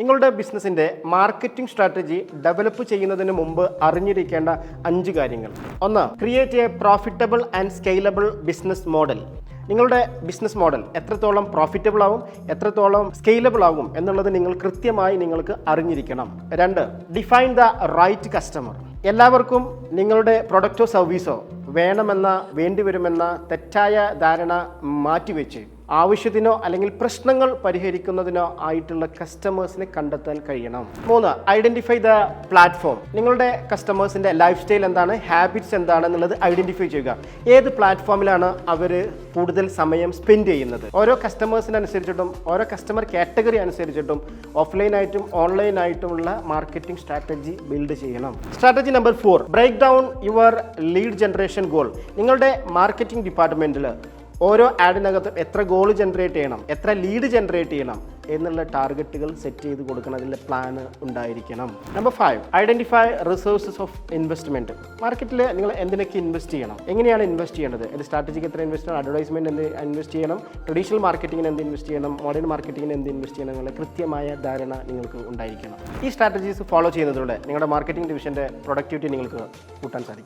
നിങ്ങളുടെ ബിസിനസിന്റെ marketing strategy develop ചെയ്യുന്നതിന് മുമ്പ് അറിഞ്ഞിരിക്കേണ്ട അഞ്ച് കാര്യങ്ങൾ. ഒന്ന് create a profitable and scalable business model നിങ്ങളുടെ ബിസിനസ് മോഡൽ എത്രത്തോളം പ്രോഫിറ്റബിൾ ആവും എത്രത്തോളം സ്കെയിലബിൾ ആകും എന്നുള്ളത് നിങ്ങൾ കൃത്യമായി നിങ്ങൾക്ക് അറിഞ്ഞിരിക്കണം. രണ്ട് ഡിഫൈൻ ദ റൈറ്റ് കസ്റ്റമർ എല്ലാവർക്കും നിങ്ങളുടെ പ്രൊഡക്റ്റോ സർവീസോ വേണമെന്ന വേണ്ടിവരുമെന്ന തെറ്റായ ധാരണ മാറ്റിവെച്ച് ആവശ്യത്തിനോ അല്ലെങ്കിൽ പ്രശ്നങ്ങൾ പരിഹരിക്കുന്നതിനോ ആയിട്ടുള്ള കസ്റ്റമേഴ്സിനെ കണ്ടെത്താൻ കഴിയണം. മൂന്ന് ഐഡന്റിഫൈ ദ പ്ലാറ്റ്ഫോം നിങ്ങളുടെ കസ്റ്റമേഴ്സിന്റെ ലൈഫ് സ്റ്റൈൽ എന്താണ് ഹാബിറ്റ്സ് എന്താണ് എന്നുള്ളത് ഐഡന്റിഫൈ ചെയ്യുക. ഏത് പ്ലാറ്റ്ഫോമിലാണ് അവർ കൂടുതൽ സമയം സ്പെൻഡ് ചെയ്യുന്നത്? ഓരോ കസ്റ്റമേഴ്സിനനുസരിച്ചിട്ടും ഓരോ കസ്റ്റമർ കാറ്റഗറി അനുസരിച്ചിട്ടും ഓഫ്ലൈനായിട്ടും ഓൺലൈനായിട്ടുമുള്ള മാർക്കറ്റിംഗ് സ്ട്രാറ്റജി ബിൽഡ് ചെയ്യണം. Strategy number four break down your lead generation goal നിങ്ങളുടെ മാർക്കറ്റിംഗ് ഡിപ്പാർട്ട്മെന്റിൽ ഓരോ ആഡിനകത്തും എത്ര ഗോൾ ജനറേറ്റ് ചെയ്യണം എത്ര ലീഡ് ജനറേറ്റ് ചെയ്യണം എന്നുള്ള ടാർഗറ്റുകൾ സെറ്റ് ചെയ്ത് കൊടുക്കണം. അതിന്റെ പ്ലാൻ ഉണ്ടായിരിക്കണം. Number five identify resources of investment മാർക്കറ്റിൽ നിങ്ങൾ എന്തിനൊക്കെ ഇൻവെസ്റ്റ് ചെയ്യണം? എങ്ങനെയാണ് ഇൻവെസ്റ്റ് ചെയ്യേണ്ടത്? ഇത് സ്ട്രാറ്റജിക്ക് എത്ര ഇൻവെസ്റ്റ് ചെയ്യണം? അഡ്വർടൈസ്മെന്റ് എന്ത് ഇൻവെസ്റ്റ് ചെയ്യണം? ട്രഡീഷണൽ മാർക്കറ്റിങ്ങിന് എന്ത് ഇൻവെസ്റ്റ് ചെയ്യണം? മോഡേൺ മാർക്കറ്റിങ്ങിന് എന്ത് ഇൻവെസ്റ്റ് ചെയ്യണം? എന്നുള്ള കൃത്യമായ ധാരണ നിങ്ങൾക്ക് ഉണ്ടായിരിക്കണം. ഈ സ്ട്രാറ്റജീസ് ഫോളോ ചെയ്യുന്നതിലൂടെ നിങ്ങളുടെ മാർക്കറ്റിംഗ് ഡിവിഷന്റെ പ്രൊഡക്ടിവിറ്റി നിങ്ങൾക്ക് കൂട്ടാൻ സാധിക്കും.